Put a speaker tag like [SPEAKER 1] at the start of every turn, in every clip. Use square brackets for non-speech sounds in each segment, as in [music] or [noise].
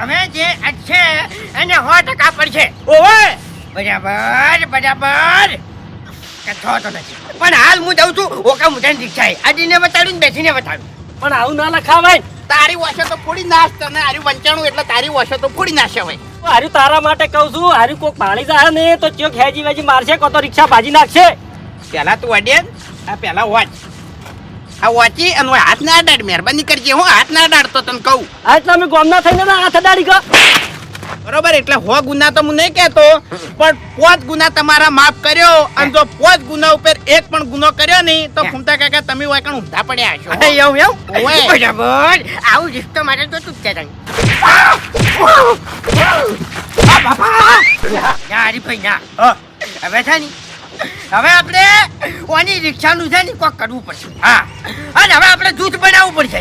[SPEAKER 1] અમે જે છે એને સો ટકા પડશે.
[SPEAKER 2] ઓવે!
[SPEAKER 1] બરાબર બરાબર. કથો તો નથી. પણ હાલ હું જઉં છું ઓકા મુઠાની રિક્ષાએ આજીને બતાડું ને બેસીને બતાડું.
[SPEAKER 2] પણ આવું ના લખાવાય.
[SPEAKER 3] તારી વોશો તો ફોડી નાશ તને હારી વંચાણું એટલે તારી વાસે તો ફોડી નાશે હવે
[SPEAKER 2] હારું તારા માટે કહું છું હારું કોક પાણી જાય ને તો ચોક હેજી વેજી મારશે કો તો રિક્ષા ભાજી નાખશે.
[SPEAKER 3] પેલા તું અડે આ પેલા વોચ આ વાંચી અને હાથ ના અડાડ મહેરબાની કરજે હું હાથ ના અડાડતો તને કહું.
[SPEAKER 2] આજ તમે ગોમના થઈને હાથ અડાડી ગયો.
[SPEAKER 3] બરોબર એટલે હો ગુના તો હું નહીં કહેતો પણ પોત ગુના તમારા માફ કર્યો અને જો પોત ગુના ઉપર એક પણ ગુનો કર્યો નહીં તો ફૂમતા કાકા તમે હોય કણ ઊંધા પડ્યા છો?
[SPEAKER 1] અરે એવું એવું?
[SPEAKER 3] ઓય.
[SPEAKER 1] બરાબર. આવું રિશ્તો મારે તો તું જ છે બાપા. ના હરીભાઈ ના. હવે ને હવે આપણે ઓની રિક્ષાનું છે ને કોક કરવું પડશે. હા. અને હવે આપણે જૂથ બનાવવું પડશે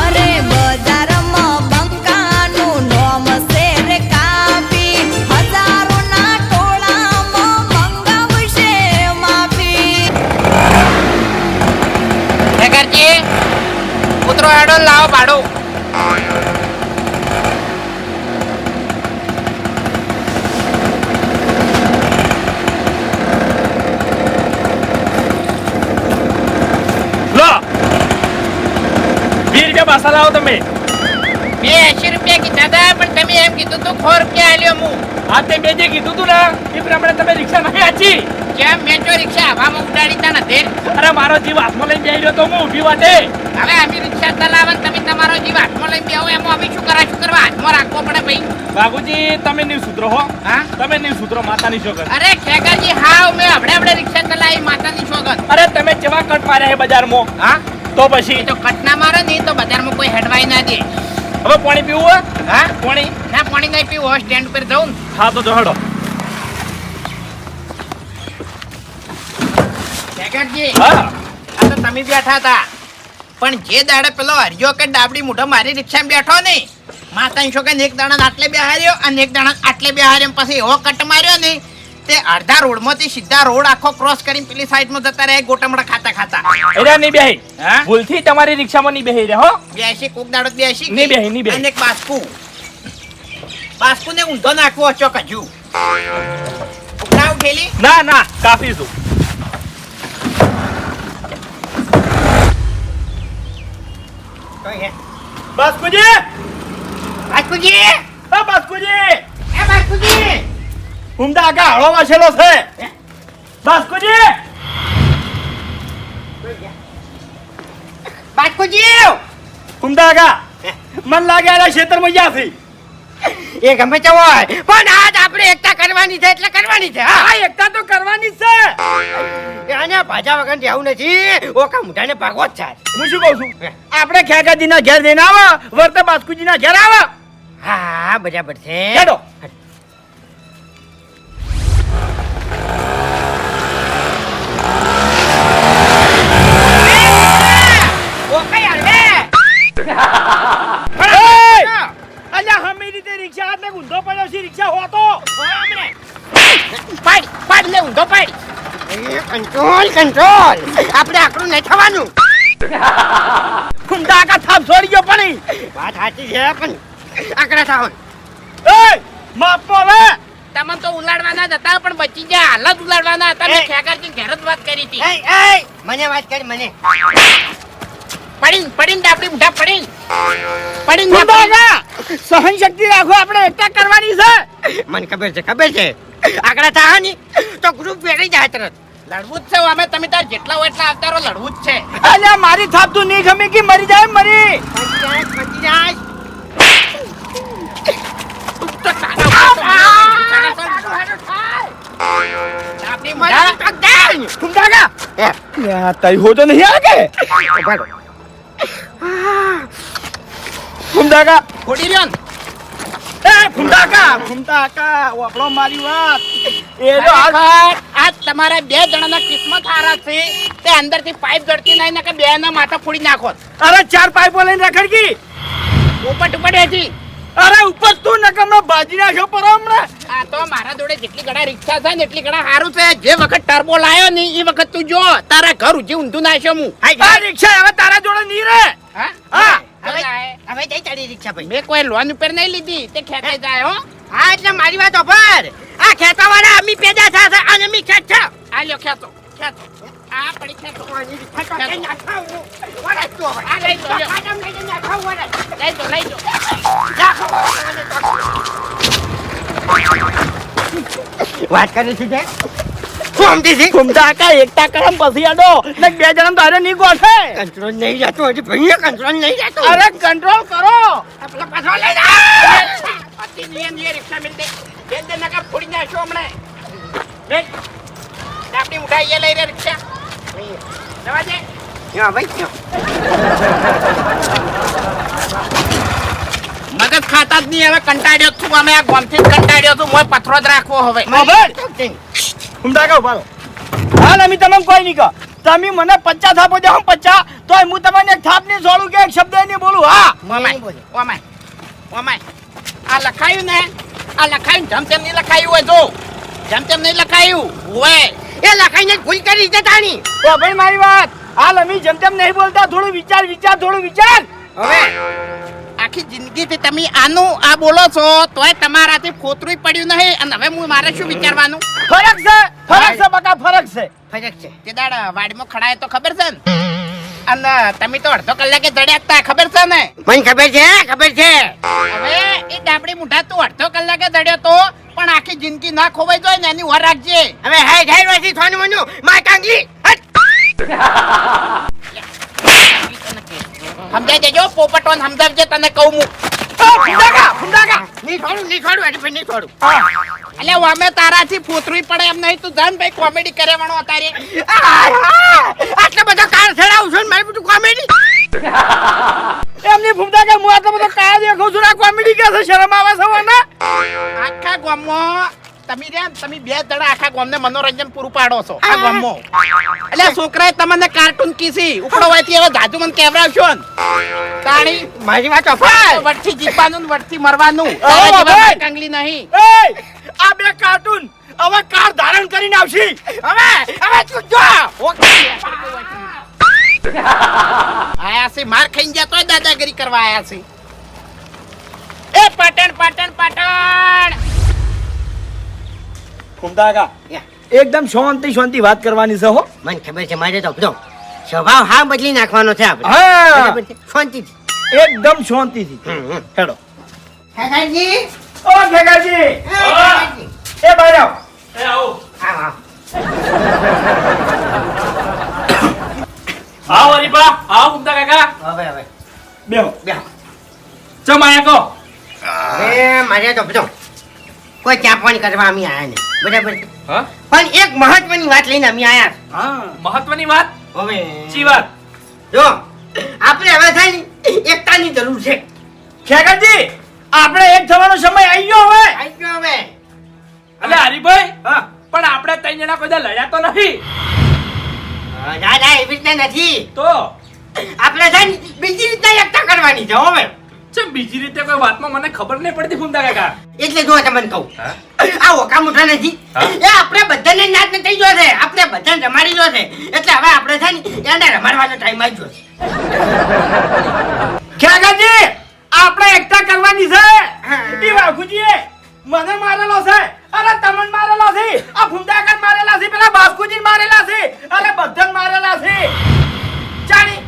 [SPEAKER 4] અરે બજારમાં બંકાનું નોમ શેર કાપી. હજારોના ટોળામાં મંગાવશે માફી.
[SPEAKER 3] કરજે કૂતરો હેડો લાવો પાડો
[SPEAKER 2] લો વીસ રૂપિયા પાછા લાવો તમે
[SPEAKER 3] બે એસી રૂપિયા કીધા હતા પણ તમે એમ કીધું તું સો રૂપિયા આલ્યો હું
[SPEAKER 2] તે બે જે કીધું તું ને એ પ્રમાણે તમે રિક્ષા નહીં આચી
[SPEAKER 3] કેમ? મેં જો રિક્ષા હવામાં ઉડાડી તા નથી
[SPEAKER 2] અરે મારો જીવ હાથમાં લઈને બેહી રહ્યો તો હું ઊભી વાટે
[SPEAKER 3] હવે અમે રિક્ષા ચલાવે તમે તમારો જીવ હાથમાં લઈને બેહો એમાં અમે શું કરા શું કરવા? હાથમાં રાખવો પડે ભાઈ.
[SPEAKER 2] બાબુજી તમે નહીં સુધરો હો.
[SPEAKER 3] હા?
[SPEAKER 2] તમે નહીં સુધરો માતાની શોગન.
[SPEAKER 3] અરે ખેગરજી હાવ મેં હમણે હમણે રિક્ષા ચલાવી માતાની સોગંદ
[SPEAKER 2] અરે તમે જેવા કટ માર્યા છે બજારમાં?
[SPEAKER 3] હા?
[SPEAKER 2] તો પછી?
[SPEAKER 3] તો કટના મારો નહીં તો બજારમાં કોઈ હેડવાઈ ના દે.
[SPEAKER 2] હવે પાણી પીવું હોય?
[SPEAKER 3] હા?
[SPEAKER 2] પાણી?
[SPEAKER 3] ના પાણી નહીં પીવું. હવે સ્ટેન્ડ ઉપર જવું
[SPEAKER 2] હા તો જોડો
[SPEAKER 3] ખેગરજી
[SPEAKER 2] હા.
[SPEAKER 3] આ તો તમે બેઠા હતા. પણ જે દાડે પેલો હરિયો કે ડાબડી મૂઢો મારી રિક્ષામાં બેઠો ને માતાની છોકરાને એક દાણા આટલે બેહાર્યો અને એક દાણા આટલે બેહાર્યો પછી એવો કટ માર્યો ને તે અડધા રોડમાંથી સીધા રોડ આખો ક્રોસ કરીને પેલી સાઈડમાં જતા રહે ગોટમડા ખાતા ખાતા.
[SPEAKER 2] એરા નહીં બેહી. ભૂલથી તમારી રિક્ષામાં નહીં બેહી રહ્યા હો.
[SPEAKER 3] બેસી કોક દાડો બેસી.
[SPEAKER 2] નહીં બેહી, નહીં બેહી.
[SPEAKER 3] અને એક બાસ્કુ. બાસ્કુ ને ઊંધો નાખવો છો કજુ ઉપડા ઉઠેલી
[SPEAKER 2] ના ના કાફી છું બાસ્કુજી!
[SPEAKER 1] બાસ્કુજી!
[SPEAKER 2] હા બાસ્કુજી!
[SPEAKER 1] એ બાસ્કુજી!
[SPEAKER 2] ઉમદા આખા હળો વાસેલો છે. બાસ્કુજી!
[SPEAKER 1] બાસ્કુજી!
[SPEAKER 2] ઉમદા આખા મન લાગે એના ખેતરમાં જ્યાંથી
[SPEAKER 1] એ ગમે તે હોય પણ આજ આપણે એકતા કરવાની છે એટલે કરવાની છે હા?
[SPEAKER 2] એકતા તો કરવાની છે.
[SPEAKER 1] આને ભાજા વગર રહેવું નથી. ઓકા મુઠાને ભાગવો જ છે
[SPEAKER 2] હું શું કહું છું? આપણે ખેગાજીના ઘેર જઈને આવો વર્તે બાસ્કુજીના ઘેર આવો.
[SPEAKER 1] હા બરાબર છે.
[SPEAKER 2] હેડો.
[SPEAKER 1] કંટ્રોલ આપણે આકડું નહીં થવાનું
[SPEAKER 2] ઉમદા આગા થાપ છોડી ગયો પણ
[SPEAKER 1] વાત સાચી છે પણ આકડા થાવ
[SPEAKER 2] એ માપો હવે.
[SPEAKER 3] તમે તો ઉલાડવાના જ હતા પણ બચી ગયા. હાલત ઉલાડવાના હતા. મેં
[SPEAKER 1] એ.
[SPEAKER 3] ઘેર જ વાત કરી હતી.
[SPEAKER 1] એ એ મને વાત કરી મને.
[SPEAKER 3] પડીન પડીન ડાબડી મુઠા પડીન. પડીન.
[SPEAKER 2] આગા સહન શક્તિ રાખો આપણે એકતા કરવાની છે.
[SPEAKER 1] મને ખબર છે ખબર છે. આકડા થા તો ગ્રુપ વેરી જાય તરત.
[SPEAKER 3] લડવું જ છે અમે તમે તાર જેટલા હોય એટલા આવતા રહો લડવું જ છે.
[SPEAKER 2] અલે મારી થાપ તું નહીં ગમે કે મરી જાય મરી.
[SPEAKER 1] પતી જાય
[SPEAKER 2] તઈ હો તો નહીં આગે
[SPEAKER 3] રહ્યો
[SPEAKER 2] એ મારી વાત. એ જો આ
[SPEAKER 3] આજ તમારા બે જણાના કિસ્મત હારા છે. તે અંદરથી પાઇપ જડતી નહીં કે બે ના માથા ફોડી નાખો.
[SPEAKER 2] અરે ચાર પાઇપો લઈને રખડકી ઉપર
[SPEAKER 3] ઉપટ હતી
[SPEAKER 2] અરે ઉપર તું નકમનો બાજી નાખ્યો પર હમણાં.
[SPEAKER 3] આ તો મારા જોડે જેટલી ઘણા રિક્ષા છે ને એટલી ઘણા સારું છે. જે વખત ટર્બો લાયો ને એ વખત તું જો તારા ઘર ઉજી ઊંધું નાખ્યો હું.
[SPEAKER 2] આ રિક્ષા હવે તારા જોડે નહીં રે
[SPEAKER 3] હા?
[SPEAKER 2] હા.
[SPEAKER 1] હવે જઈ ચડી રિક્ષા ભાઈ.
[SPEAKER 3] મેં કોઈ લોન ઉપર નહીં લીધી. તે ખેંચાઈ જાય હો.
[SPEAKER 1] હા એટલે મારી વાત ઓફર આ ખેતા વાળા અમી પેદા થશે અને અમી ખેત છે
[SPEAKER 3] આ લ્યો. ખેતો આ પડી
[SPEAKER 1] ખેતો. વળે તો
[SPEAKER 3] આ લઈ
[SPEAKER 1] વળે.
[SPEAKER 3] લઈ લઈ.
[SPEAKER 1] વાત કરી છે તે? છે?
[SPEAKER 2] ઘૂમતા કા એકતા કરમ પછી અડો ને બે જણા તારે નહીં ગોઠે.
[SPEAKER 1] કંટ્રોલ નહીં જતો હજી ભાઈએ કંટ્રોલ નહીં જતો.
[SPEAKER 2] અરે કંટ્રોલ કરો.
[SPEAKER 1] પેલા પાછો લઈ જા
[SPEAKER 3] અતિ રિક્ષા મિલ દે બે દે નકા ફોડી નાખશો હમણાં. બે. આપણી ઉઠાઈ લઈ રે રિક્ષા. જવા દે.
[SPEAKER 1] યો ભાઈ
[SPEAKER 3] મગજ ખાતા જ નહીં હવે કંટાળ્યો છું. અમે આ ગોમથી કંટાળ્યો છું. મોય પથરો જ રાખવો હવે.
[SPEAKER 2] ખબર ઘૂમતા કા ઊભા રહો. હાલ અમે તમે કોઈ નહીં કહો. તમે મને પચાસ આપો દે હું પચાસ તોય હું તમને એક થાપ નહીં જોડું કે એક શબ્દ નહીં બોલું. હા.
[SPEAKER 3] ઓમાય ઓમાય ઓમાય. આ લખાયું ને? આ લખાયું જેમ તેમ નહીં લખાયું હોય જો. જેમ તેમ નહીં લખાયું હોય
[SPEAKER 1] એ લખાઈને ભૂલ કરી છે તાણી.
[SPEAKER 2] ઓ ભાઈ મારી વાત. હાલ અમે જેમ તેમ નહીં બોલતા થોડું વિચાર વિચાર થોડું વિચાર.
[SPEAKER 1] હવે
[SPEAKER 3] આખી જિંદગીથી તમે આનું આ બોલો છો તોય તમારાથી ખોતરું પડ્યું નહીં. અને હવે હું મારે શું વિચારવાનું?
[SPEAKER 2] ફરક છે ફરક છે બકા ફરક છે.
[SPEAKER 1] ફરક છે.
[SPEAKER 3] તે દાડા વાડીમાં ખડાય તો ખબર છે ને? અને તમે તો અડધો કલાકે જડ્યા હતા ખબર છે ને?
[SPEAKER 1] મને ખબર છે ખબર છે.
[SPEAKER 3] હવે એ ડાબડી મુઠા તું અડધો કલાકે દડ્યો તો પણ આખી જિંદગી ના ખોવાઈ જાય ને એની વાર રાખજે.
[SPEAKER 1] હવે હાય હાય વાસી થોનું મનુ માં કાંગલી.
[SPEAKER 3] સમજાઈ દેજો પોપટોન સમજાવજે તને કહું હું.
[SPEAKER 1] ફુંડાકા ફુંડાકા ની થોડું ની થોડું એટલે ની થોડું
[SPEAKER 3] એટલે અમે તારાથી ફોતરું પડે એમ નહીં તું ભાઈ કોમેડી કરે વણો અત્યારે.
[SPEAKER 1] આટલો બધો કાર ચડાવું છું મારી બધું કોમેડી
[SPEAKER 2] એમની ભૂમતા કે હું આટલો બધો દેખું છું આ કોમેડી કે છે? શરમ આવે છે મને?
[SPEAKER 3] આખા ગામમાં તમે રહ્યા તમે બે જણા આખા ગામને મનોરંજન પૂરું પાડો છો આ ગામમાં. એટલે છોકરાએ તમને કાર્ટૂન કીસી ઉપડો હોય હવે જાજુ મને કેમેરા ને? તાણી
[SPEAKER 1] મારી વાત અફાય
[SPEAKER 3] વટથી જીતવાનું વટથી મરવાનું! કંગલી નહીં.
[SPEAKER 2] આ બે કાર્ટૂન હવે કાર ધારણ કરીને આવશે.
[SPEAKER 1] હવે હવે તું જો.
[SPEAKER 3] આયા છે માર ખાઈ ગયા તોય દાદાગીરી કરવા આયા છે. એ પાટણ પાટણ પાટણ.
[SPEAKER 2] ભૂમતા એકદમ શાંતિ શાંતિ વાત કરવાની છે હો.
[SPEAKER 1] મને ખબર છે મારે તો બધો સ્વભાવ હા બદલી નાખવાનો છે આપણે.
[SPEAKER 2] હા.
[SPEAKER 1] બરાબર છે? શાંતિથી
[SPEAKER 2] એકદમ શાંતિથી. હેડો.
[SPEAKER 1] કાકાજી
[SPEAKER 2] ઓ ભેગાજી!
[SPEAKER 1] એ કાકાજી.
[SPEAKER 2] એ આવો,
[SPEAKER 1] આવો. આવો
[SPEAKER 5] હરીપા આવો મુક્તા કાકા.
[SPEAKER 1] હવે હવે.
[SPEAKER 2] બેહો.
[SPEAKER 1] બેહો.
[SPEAKER 5] ચમ આયા કો
[SPEAKER 1] એ મારે તો બધો કોઈ ચા પાણી કરવા અમે આયા ને બરાબર પણ એક મહત્વની વાત લઈને અમે આયા.
[SPEAKER 2] હા.
[SPEAKER 5] મહત્વની વાત?
[SPEAKER 1] હવે
[SPEAKER 5] ચી વાત?
[SPEAKER 1] જો આપણે હવે થાય એકતાની જરૂર છે.
[SPEAKER 2] ખેગરજી આપણે એક થવાનો સમય આવી ગયો હવે.
[SPEAKER 1] આવી ગયો હવે.
[SPEAKER 5] અલે હરીભાઈ
[SPEAKER 2] હા.
[SPEAKER 5] પણ આપણે ત્રણ જણા કોઈ લડ્યા તો નથી.
[SPEAKER 1] ના ના એવી રીતના નથી.
[SPEAKER 5] તો?
[SPEAKER 1] આપણે થાય બીજી રીતના એકતા કરવાની છે હવે.
[SPEAKER 5] બીજી રીતે કોઈ વાતમાં મને ખબર નહીં પડતી ફૂમતા કાકા.
[SPEAKER 1] એટલે જો તમને કહું. આ ઓકા મોટા નથી. એ આપણે બધાને નાચ થઈ ગયો છે. આપણે બધાને રમાડી ગયો છે. એટલે હવે આપણે છે ને એને રમાડવાનો ટાઈમ આવી ગયો છે
[SPEAKER 2] ખેગાજી આપણે એકતા કરવાની છે. ઈ વાઘુજીએ મને મારેલો છે. અરે તમને મારેલો છે. આ ફુંદાકર મારેલા છે. પેલા બાસ્કુજી મારેલા છે. અરે બધાને મારેલા છે. ચાણી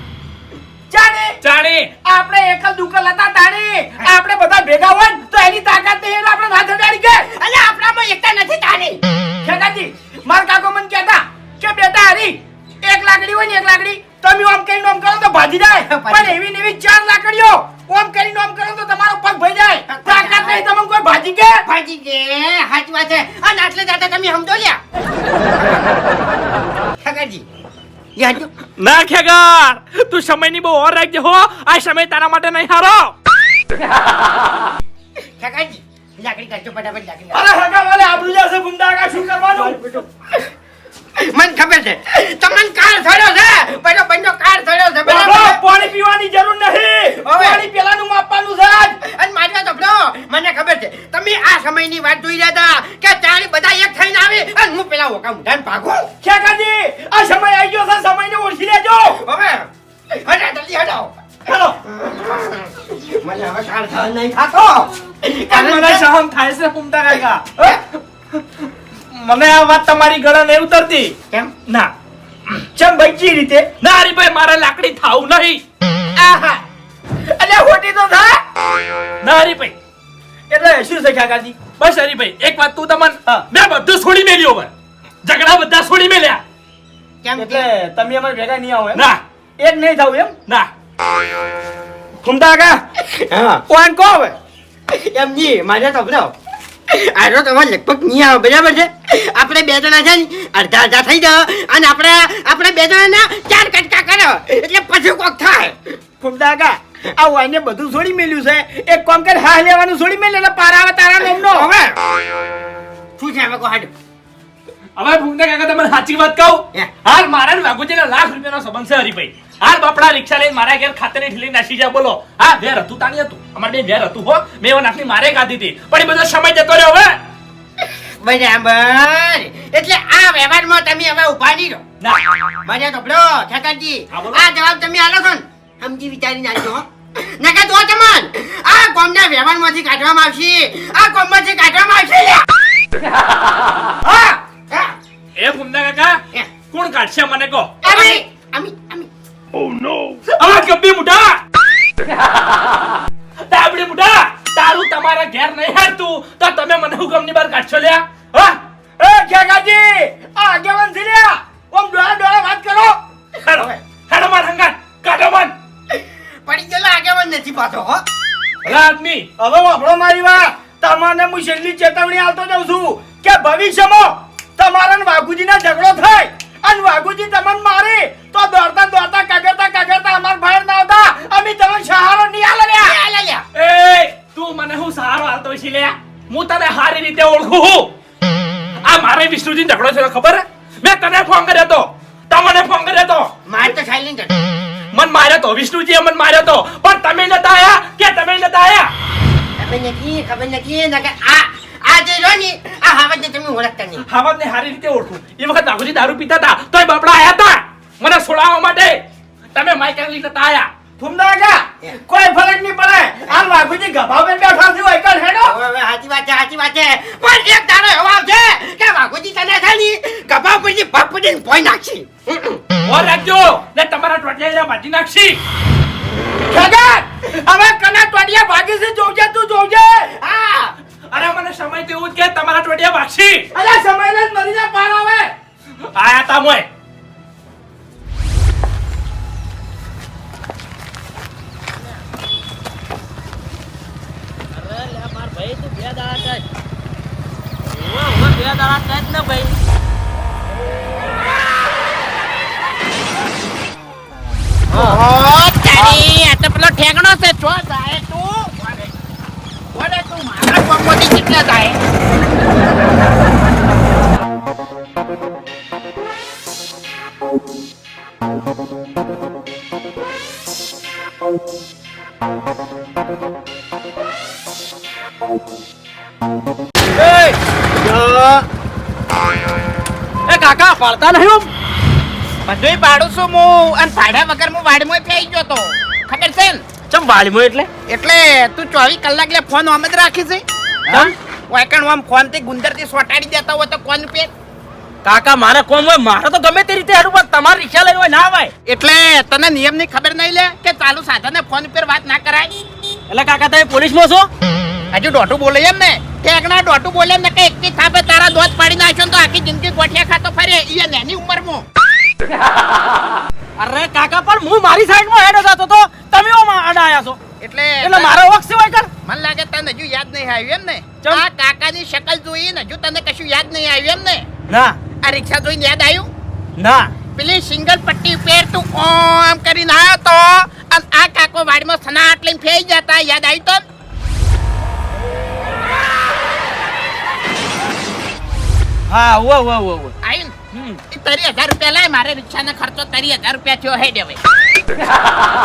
[SPEAKER 2] ચાણી
[SPEAKER 5] ચાણી
[SPEAKER 2] આપણે એકલ દુકલ હતા તાણી. આપણે બધા ભેગા હોય તો એની તાકાત નહીં એટલે આપણે હાથ ચડાડી કે
[SPEAKER 1] અને આપણામાં એકતા નથી તાણી.
[SPEAKER 2] ખેગાજી માર કાકો મને કહેતા કે બેટા હરી એક લાકડી હોય ને એક લાકડી તમે ઓમ કરીને ઓમ કરો તો ભાજી જાય. પણ એવી ને એવી ચાર લાકડીઓ ઓમ કરીને ઓમ કરો તો તમારો પગ ભઈ જાય. તાકાત નહીં તમને કોઈ ભાજી કે?
[SPEAKER 1] ભાજી કે હાચવા છે. અને આટલે દાદા તમે સમજો લ્યા. [laughs] ઠાકરજી યાદ
[SPEAKER 5] ના ખેગર! તું સમયની બહુ ઓર રાખજે હો. આ સમય તારા માટે નહીં હારો!
[SPEAKER 1] ઠાકરજી લાકડી કાઢજો ફટાફટ લાકડી.
[SPEAKER 2] અરે હગા વાલે આબરૂ જશે ગુંડાગા શું કરવાનું?
[SPEAKER 1] મને ખબર છે તમને કાર થયો છે. પેલો બંધો કાર થયો છે બરાબર?
[SPEAKER 2] પાણી પીવાની જરૂર નથી.
[SPEAKER 1] હવે.
[SPEAKER 2] પાણી પેલાનું માપવાનું છે જ.
[SPEAKER 1] અને મારી તો મને ખબર છે તમે આ સમયની વાત જોઈ રહ્યા હતા કે ત્યારે બધા એક આવે અને હું પેલા ઓકા મુઢાને ભાગું
[SPEAKER 2] ખેગાજી આ સમય આવી ગયો છે સમયને ઓળખી લેજો
[SPEAKER 1] હવે હટા જલ્દી હટાવો
[SPEAKER 2] હેલો
[SPEAKER 1] મને હવે કાળ સહન નહીં થાતો
[SPEAKER 5] મને સહન થાય છે ફૂમતા કાકા મને આ વાત તમારી ગળા નહીં
[SPEAKER 1] ઉતરતી。કેમ?
[SPEAKER 2] ના。ચમ બચી રીતે.
[SPEAKER 5] ના હરીભાઈ મારે લાકડી થાવું નહીં.
[SPEAKER 2] આહા. અલે હોટી તો થાય?
[SPEAKER 5] ના હરીભાઈ
[SPEAKER 2] એટલે શું છે કાકાજી?
[SPEAKER 5] બસ હરીભાઈ એક વાત તું તમને. મેં બધું છોડી મેલ્યો હવે. ઝઘડા બધા છોડી મેલ્યા.
[SPEAKER 1] કેમ
[SPEAKER 2] એટલે તમે અમારે ભેગા નહીં આવો એમ?
[SPEAKER 5] ના.
[SPEAKER 2] એક નહીં થાવ એમ?
[SPEAKER 5] ના.
[SPEAKER 2] ફૂમતા કાકા
[SPEAKER 1] હા.
[SPEAKER 2] કોણ કો હવે?
[SPEAKER 1] એમ જી મારે તો આરો તમારે લગભગ નહીં આવે બરાબર છે? આપણે બે જણા છે ને અડધા અડધા થઈ જાવ અને આપણે આપણે બે જણા ચાર કટકા કરો એટલે પછી કોક થાય.
[SPEAKER 2] ફૂમતા કાકા આ વાને બધું છોડી મેલ્યું છે. એક કોમ કર હા લેવાનું છોડી મેલ એટલે પાર આવે તારા નામનો
[SPEAKER 1] હવે. શું છે હવે કો હાડ.
[SPEAKER 5] હવે ફૂમતા કાકા તમને સાચી વાત કહું? હાલ મારા ને વાઘુજીના લાખ રૂપિયાનો સંબંધ છે હરીભાઈ. હાલ બાપડા રિક્ષા લઈને મારા ઘેર ખાતે ઠીલી નાસી જા બોલો. હા વેર હતું તાણી હતું. અમારે બે વેર હતું હો. મેં એવો નાખની મારે ખાધી હતી. પણ એ બધો સમય જતો રહ્યો હવે.
[SPEAKER 1] બરાબર. એટલે આ વ્યવહારમાં તમે હવે ઊભા નહીં રહો.
[SPEAKER 5] ના.
[SPEAKER 1] મજા તો બરો ઠાકરજી આ જવાબ તમે આલો છો ને. સમજી વિચારીને આલજો નકા તો તમન આ કોમના વ્યવહારમાંથી કાઢવામાં આવશે. આ કોમમાંથી કાઢવામાં આવશે [laughs] હા. હા.
[SPEAKER 5] એ ફૂમતા કાકા કોણ કાઢશે મને કહો?
[SPEAKER 1] અમી ઓ નો
[SPEAKER 5] આ ગબ્બી મુઢા. તાબડી મુઢા તારું તમારા ઘેર નહીં હારતું. તો તમે મને હુકમની બહાર કાઢશો લ્યા? હા?
[SPEAKER 2] એ કાકાજી આ આગેવાન છે લ્યા. ઓમ ડોળા ડોળા વાત કરો.
[SPEAKER 5] હેડો હેડો માર હંગાત. કાઢો મન.
[SPEAKER 1] પડી ગયેલો આગેવાન નથી પાછો હો.
[SPEAKER 5] ભલા આદમી
[SPEAKER 2] હવે વાપરો મારી વાત. તમને હું છેલ્લી ચેતવણી આવતો જાઉં છું કે ભવિષ્યમાં તમારા વાઘુજીના ઝઘડો થાય અને વાઘુજી તમને મારે તો દોડતા દોડતા કાગરતા કાગરતા અમાર બહાર ના આવતા. અમે તમને સહારો નહીં આલે લ્યા.
[SPEAKER 1] લે
[SPEAKER 5] એ તું મને હું સહારો આલતો છે લ્યા? હું તને સારી રીતે ઓળખું છું. આ મારે વિષ્ણુજી ઝઘડો છે ખબર મેં તને ફોન કર્યો તો. તમને ફોન કર્યો તો.
[SPEAKER 1] મારે તો સાયલેન્ટ
[SPEAKER 5] મન માર્યો તો વિષ્ણુજીએ મન માર્યો તો. પણ તમે નતા આયા? કે તમે નતા આયા?
[SPEAKER 1] ખબર નથી ખબર નથી નકર આ આ જે જો ને આ હાવજને તમે ઓળખતા નહીં.
[SPEAKER 5] હાવતને સારી રીતે ઓળખું. એ વખત નાગુજી દારૂ પીતા હતા તોય બાપડા આયા હતા. મને છોડાવવા માટે. તમે માઇક લઈને નતા આયા.
[SPEAKER 2] ફૂમદા કાકા કોઈ ફરક નહીં પડે. આ વાઘુજી ગભા પર બેઠા છે હોય કર હેડો.
[SPEAKER 1] હવે હાચી સાચી વાત છે સાચી વાત છે. પણ એક તારો એવો છે કે વાઘુજી તને છે ને ગભા પરથી ભપ પડીને ભોય નાખશે.
[SPEAKER 5] ઓર રાખજો ને તમારા ટોટિયા ભાજી નાખશી.
[SPEAKER 2] ખગર હવે કના ટોડિયા ભાગી છે જોજે તું જોજે
[SPEAKER 1] હા.
[SPEAKER 5] અરે મને સમય તેવું જ કે તમારા ટોટિયા ભાગશી.
[SPEAKER 2] અલા સમય ને મરીને જા પાર આવે.
[SPEAKER 5] આયા તા મોય.
[SPEAKER 3] ઓ તારી આ તો પેલો ઠેકણો છે. છો જાય તું. ઓરે તું મારા કોમોડી કેટલા જાય.
[SPEAKER 5] એ કાકા પાડતા નહીં
[SPEAKER 3] બધુંય પાડું છું હું. અને પાડ્યા વગર હું વાડમાં ફેઈ ગયો તો. ખબર છે ને?
[SPEAKER 5] ચમ વાળીમો એટલે?
[SPEAKER 3] એટલે તું ચોવીસ કલાક લે ફોન આમ જ રાખી છે. વાયકણ આમ ફોનથી ગુંદરથી સોટાડી દેતા હોય તો કોણ પે?
[SPEAKER 5] કાકા મારે કોમ હોય મારે તો ગમે તે રીતે હારું પણ તમારી રિક્ષા લઈ હોય ના હોય.
[SPEAKER 3] એટલે તને નિયમની ખબર નહીં લે કે ચાલુ સાધને ફોન પર વાત ના કરાય?
[SPEAKER 5] એટલે કાકા તમે પોલીસમાં છો?
[SPEAKER 3] હજુ દોઢું બોલે એમ ને. ઠેકણા દોઢું બોલે ને કે એકથી થાપે તારા દોત પાડી નાખ્યો તો આખી જિંદગી ગોઠિયા ખાતો ફરે. એ નાની ઉંમરમાં.
[SPEAKER 5] અરે કાકા પણ હું મારી સાઈડમાં હેડો જતો તો તમે ઓ આયા છો.
[SPEAKER 3] એટલે
[SPEAKER 5] એટલે મારો વખત હોય કર.
[SPEAKER 3] મને લાગે તને હજુ યાદ નહીં આવ્યું એમ ને. આ કાકાની શકલ જોઈ ને હજુ તને કશું યાદ નહીં આવ્યું એમ ને.
[SPEAKER 5] ના.
[SPEAKER 3] આ રિક્ષા જોઈને યાદ આવ્યું?
[SPEAKER 5] ના.
[SPEAKER 3] પેલી સિંગલ પટ્ટી પેર તું ઓમ કરીને આવ્યો તો અને આ કાકો વાડીમાં સનાટ લઈને ફેઈ જતા યાદ આવ્યું તો
[SPEAKER 5] હા વો વો વો વો
[SPEAKER 3] આઈન તરી હજાર રૂપિયા લાય મારે રિક્ષાનો ખર્ચો તરી હજાર રૂપિયા થયો હે દેવે.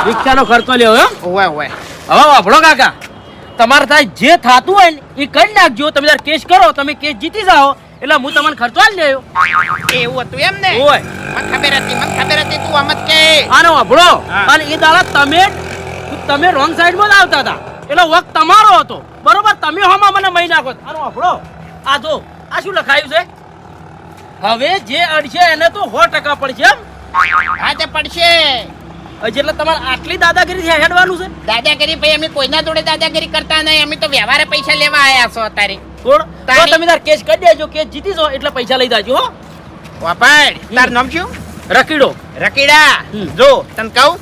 [SPEAKER 5] રિક્ષાનો ખર્ચો લ્યો એમ
[SPEAKER 3] ઓવે ઓવે
[SPEAKER 5] હવે વાપરો કાકા. તમારે થાય જે થાતું હોય ને એ કરી નાખજો. તમે તાર કેસ કરો તમે કેસ જીતી જાઓ. એટલે હું તમને ખર્ચો આલી દેયો.
[SPEAKER 3] એવું હતું એમ ને?
[SPEAKER 5] ઓય.
[SPEAKER 3] મને ખબર હતી મને ખબર હતી તું આમ જ કે.
[SPEAKER 5] આનો વાપરો. અને એ દાડા તમે
[SPEAKER 6] તમે રોંગ સાઈડમાં જ આવતા હતા. એટલે વખત તમારો હતો. બરોબર? તમે હોમાં મને મહી નાખો આનો આપણો આ જો. આ શું લખાયું છે? હવે જે અડશે એને તો સો ટકા પડશે એમ.
[SPEAKER 3] હા તે પડશે.
[SPEAKER 6] એટલે તમારે આટલી દાદાગીરી હેડવાનું છે?
[SPEAKER 3] દાદાગીરી ભાઈ અમે કોઈના જોડે દાદાગીરી કરતા નહીં. અમે તો વ્યવહારે પૈસા લેવા આવ્યા છો અત્યારે.
[SPEAKER 6] થોડ તો તમે તાર કેસ કરી દેજો કેસ જીતી જો એટલે પૈસા લઈ જાજો હો.
[SPEAKER 3] વાપાડ તાર નામ શું?
[SPEAKER 6] રકીડો.
[SPEAKER 3] રકીડા. જો તને કહું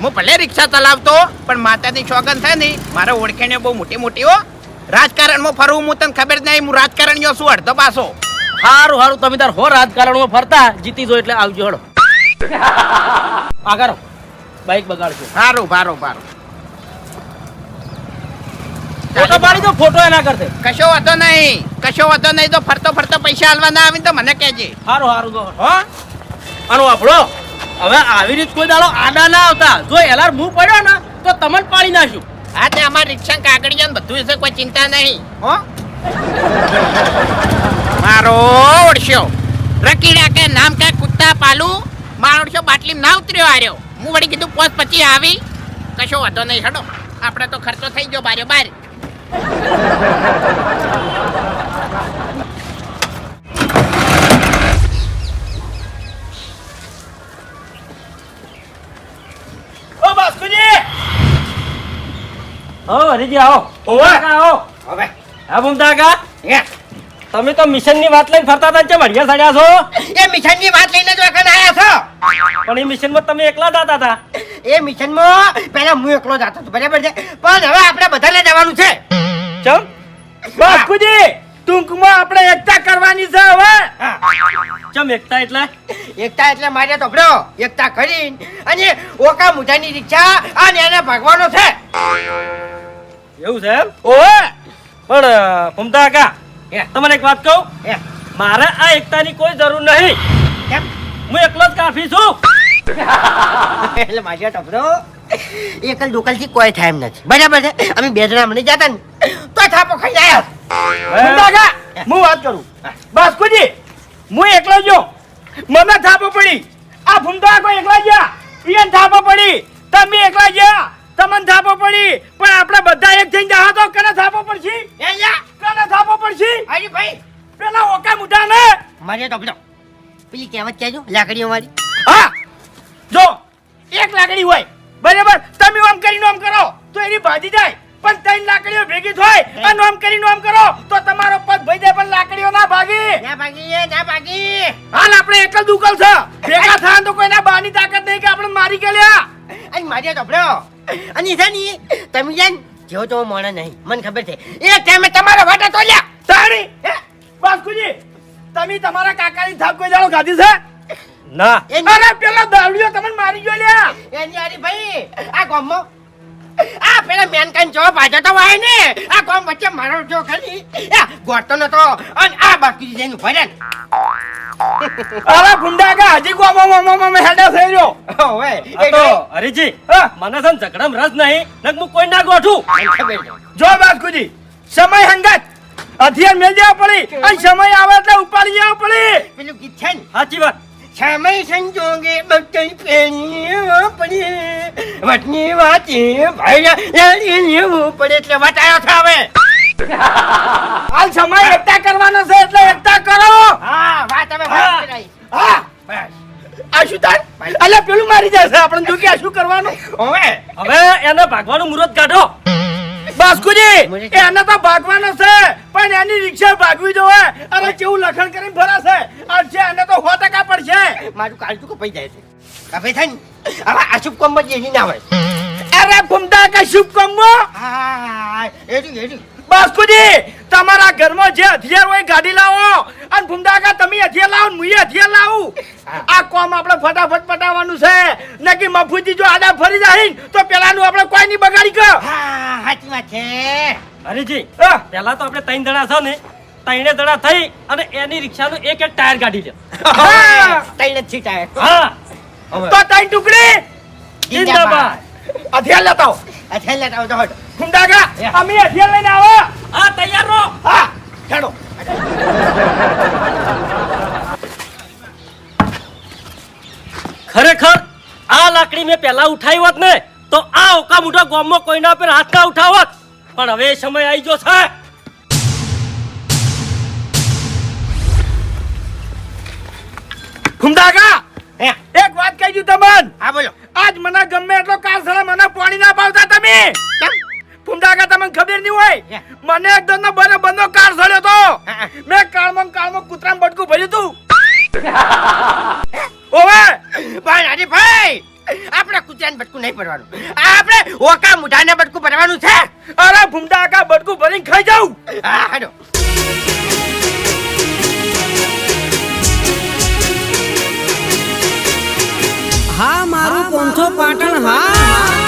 [SPEAKER 3] હું ભલે રિક્ષા ચલાવતો પણ માતાની શોગન થાય ને મારા ઓળખીને બહુ મોટી મોટી હો. રાજકારણમાં ફરવું હું તને ખબર જ નહીં હું રાજકારણીઓ શું અડધો પાછો.
[SPEAKER 6] સારું સારું તમે તાર હો રાજકારણમાં ફરતા જીતી જો એટલે આવજો હડો આગળ બાઈક બગાડજો.
[SPEAKER 3] સારું ભારો ભારો.
[SPEAKER 6] ફોટો પાડી દો ફોટો એના કરતે.
[SPEAKER 3] કશો વાંધો નહીં કશો વાંધો નહીં તો ફરતો ફરતો પૈસા હાલવા ના આવે તો મને કહેજે.
[SPEAKER 6] સારું સારું તો હો આનો આપણો હવે આવી રીત કોઈ દાડો આડા ના આવતા. જો એલાર મું પડ્યો ને તો તમને પાડી નાખ્યું.
[SPEAKER 3] હા તે અમાર રિક્ષા કાગળિયા ને બધું છે કોઈ ચિંતા નહીં. હો? મારો ઓળશ્યો રકીડા કે નામ કે કુત્તા પાલુ. મારો ઓળશ્યો બાટલી ના ઉતર્યો આર્યો હું વળી કીધું પોસ પછી આવી. કશો વાંધો નહીં હડો. આપણે તો ખર્ચો થઈ ગયો બાર્યો બાર.
[SPEAKER 6] હો હરીજી આવો.
[SPEAKER 2] ઓવે.
[SPEAKER 6] આવો.
[SPEAKER 1] હવે.
[SPEAKER 6] હા ભૂમતા કા તમે તો મિશનની વાત લઈને ફરતા હતા ચમ હડિયા સડ્યા છો?
[SPEAKER 1] એ મિશનની વાત લઈને જ વખત આવ્યા છો.
[SPEAKER 6] પણ એ મિશનમાં તમે એકલા જતા હતા.
[SPEAKER 1] એ મિશનમાં પહેલા હું એકલો જતો હતો બરાબર છે? પણ હવે આપણે બધાને જવાનું છે.
[SPEAKER 6] ચમ?
[SPEAKER 2] બાપુજી ટૂંકમાં આપણે એકતા કરવાની છે હવે.
[SPEAKER 6] ચમ એકતા એટલે?
[SPEAKER 1] એકતા એટલે મારે તો ભરો એકતા કરીને અને ઓકા મુઠાની રીક્ષા અને એને ભાગવાનો છે.
[SPEAKER 6] એવું છે એમ?
[SPEAKER 2] ઓહે!
[SPEAKER 6] પણ ભૂમતા કા તમને એક વાત કહું? મારે આ એકતાની કોઈ જરૂર નહીં.
[SPEAKER 1] કેમ?
[SPEAKER 6] હું એકલો જ કાફી છું.
[SPEAKER 1] એટલે મારે ટપરો એકલ દુકલથી કોઈ થાય એમ નથી. બરાબર છે? અમે બે જણા મને જતા ને તો થાપો ખાઈ આવ્યા
[SPEAKER 2] કાકા હું. વાત કરું? બાસ્કુજી હું એકલો જો મને થાપો પડી. આ ભૂમતા કોઈ એકલા ગયા. ઈયન થાપો પડી. તમે એકલા ગયા. તમને થાપો પડી. પણ આપણે બધા એક થઈને જાહો તો કને થાપો પડશે? કને થાપો પડશે?
[SPEAKER 1] હરી ભાઈ.
[SPEAKER 2] પેલા ઓકા મુઢા ને
[SPEAKER 1] મારે તો ભરો પેલી કહેવત કહેજો લાકડીઓ વાળી.
[SPEAKER 2] હા. જો એક લાકડી હોય. બરાબર? તમે આમ કરીને આમ કરો તો એની ભાજી જાય. પણ ત્રણ લાકડીઓ ભેગી થાય અને આમ કરીને આમ કરો તો તમારો પદ ભઈ જાય પણ લાકડીઓ ના ભાગી.
[SPEAKER 1] ના ભાગી એ, ના ભાગી.
[SPEAKER 2] હાલ આપણે એક જ દુકલ છે. [laughs] ભેગા થાય તો કોઈના બાની તાકાત નહીં કે આપણે મારી ગયેલા
[SPEAKER 1] અહીં મારી તો ભરો અને છે ને તમે જાન જેવો તો મોણા નહીં. મને ખબર છે. એ ટાઈમે તમારા વાટા તો લ્યા.
[SPEAKER 2] તાણી હે? બાસ્કુજી તમે તમારા કાકાની થાપ કોઈ જાણો ગાધી છે?
[SPEAKER 6] ના.
[SPEAKER 2] અરે પેલા દાવડીઓ તમને મારી ગયો લ્યા.
[SPEAKER 1] એની આરી ભાઈ આ ગામમાં આ પેલા મેનકાન જો પાછો તો વાય ને. આ કોમ વચ્ચે મારો જો ખરી ગોટો નતો. અને આ બાકી જઈને ભરે
[SPEAKER 2] અરે ગુંડા કા હજી કોમ મમ મમ હેડા થઈ રહ્યો.
[SPEAKER 1] ઓવે,
[SPEAKER 6] તો. હરીજી મને સન ને રસ નહીં નક હું કોઈ ના ગોઠું.
[SPEAKER 2] જો બાસ્કુજી સમય હંગત. હથિયાર મેલ દેવા પડી અને સમય આવે એટલે ઉપાડી જવા પડી.
[SPEAKER 1] પેલું ગીત છે ને.
[SPEAKER 6] સાચી વાત.
[SPEAKER 1] સમય સંજોગે બકઈ પેણી પડી. વટની વાતી ભાઈ લાડી લેવું પડે એટલે વટાયો થાવે
[SPEAKER 2] હાલ સમય એકતા કરવાનો છે એટલે એકતા કરો.
[SPEAKER 1] હા વાત હવે
[SPEAKER 2] હા. આ શું થાય અલ્યા પેલું મારી જશે આપણે જો કે આ શું કરવાનું?
[SPEAKER 1] હવે.
[SPEAKER 6] હવે એને ભાગવાનું મુહૂર્ત કાઢો.
[SPEAKER 2] બાસ્કુજી એને તો ભાગવાનો છે પણ એની રિક્ષા ભાગવી જોવે. અરે કેવું લખણ કરીને ભરાશે? છે એને તો સો ટકા પડશે.
[SPEAKER 1] મારું કાળજું કપાઈ જાય છે. કપાઈ થાય ને? હવે આ શુભ જ એની ના હોય
[SPEAKER 2] અરે ભૂમતા કે શુભ કોમ
[SPEAKER 1] એરી એરી
[SPEAKER 2] બાસ્કુજી તમારા ઘરમાં જે હથિયાર હોય ગાડી લાવો. અને ભૂમદાકા તમે હથિયાર લાવો ને મુએ હથિયાર લાવું. આ કોમ આપણે ફટાફટ પટાવવાનું છે. નકી મફુજી જો આડા ફરી જાય તો પેલાનું આપણે કોઈ નહીં બગાડી કર.
[SPEAKER 1] હા સાચી વાત છે.
[SPEAKER 6] હરીજી પેલા તો આપણે ત્રણ દડા છો ને ત્રણે દડા થઈ અને એની રિક્ષાનું એક એક ટાયર કાઢી લે.
[SPEAKER 2] હા.
[SPEAKER 1] તૈણ જ ટાયર.
[SPEAKER 6] હા.
[SPEAKER 2] તો ત્રણ ટુકડી.
[SPEAKER 6] જિંદાબાદ.
[SPEAKER 2] હથિયાર લેતા આવો.
[SPEAKER 1] અચ્છા લેતા આવજો
[SPEAKER 2] ફૂમતા અમે હથિયાર લઈને આવો.
[SPEAKER 6] હા તૈયાર રહો.
[SPEAKER 2] હા ખેડો
[SPEAKER 6] ખરેખર આ લાકડી મેં પહેલા ઉઠાવી હોત ને તો આ ઓકા મોટા ગામમાં કોઈના પર હાથ ના ઉઠાવત. પણ હવે સમય આવી ગયો છે.
[SPEAKER 1] હે?
[SPEAKER 2] એક વાત કહી દઉં તમને.
[SPEAKER 1] હા બોલો.
[SPEAKER 2] આજ મને ગમે એટલો કારસળા મને પાણી ના પાવતા તમે.
[SPEAKER 1] કેમ?
[SPEAKER 2] ખબર નહીં હોય. મને એકદમ નો બને બંધો કાર સળ્યો તો. મેં કાળમાં કાળમાં કૂતરામાં બટકું ભર્યું તું. [laughs] ઓવે
[SPEAKER 1] ભાઈ અરે ભાઈ આપણે કૂતરાને બટકું નહીં ભરવાનું. આપણે ઓકા મુઢાને બટકું ભરવાનું છે.
[SPEAKER 2] અરે ફૂમતાકા બટકું ભરીને ખાઈ જાઉં.
[SPEAKER 1] હા હાડો
[SPEAKER 7] હા મારું પોંથો પાટણ હા.